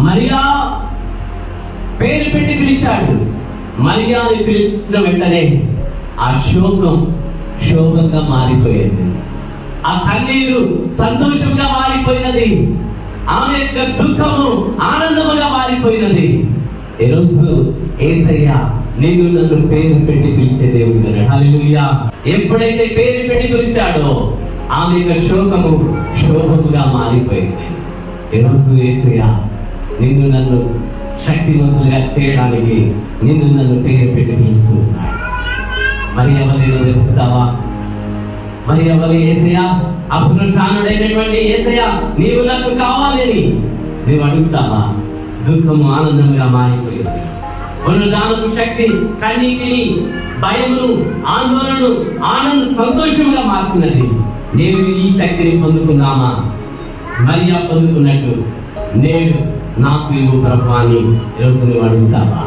మరియా పేరు పెట్టి పిలిచాడు. మరియాని పిలిచిన వెంటనే ఆ శోకం శోకంగా మారిపోయింది. ఆ కన్నీరు సంతోషంగా మారిపోయినది. ఆమె యొక్క దుఃఖము ఆనందముగా మారిపోయినది. ఈరోజు ఏసయ్య నేను నన్ను పేరు పెట్టి పిలిచే దేవుడు అన్నాడు హల్లెలూయా. ఎప్పుడైతే పేరు పెట్టి పిలిచాడో ఆమె యొక్క శోకము శోభముగా మారిపోయింది. ఈరోజు ఏసయ్య నిన్ను నన్ను శక్తివంతులుగా చేయడానికి నిన్ను నన్ను పేరు పెట్టి పిలుస్తూ ఉన్నాడు. మరి ఎవరిలో వెతుకుతావా? మరి ఎవరు ఏసయా అప్పుడు తానుడైనటువంటి ఏసయా నీవు నాకు కావాలని నీవు అడుగుతావా? దుఃఖము ఆనందంగా మారిపోయింది. పునరుద్ధానపు శక్తి కన్నీటిని భయమును ఆందోళనను ఆనంద సంతోషంగా మార్చినది. నేను ఈ శక్తిని పొందుకున్నామా మరియా పొందుకున్నట్టు నేడు నాకు ఇవ్వు ప్రభు అని ఈరోజు నువ్వు అడుగుతావా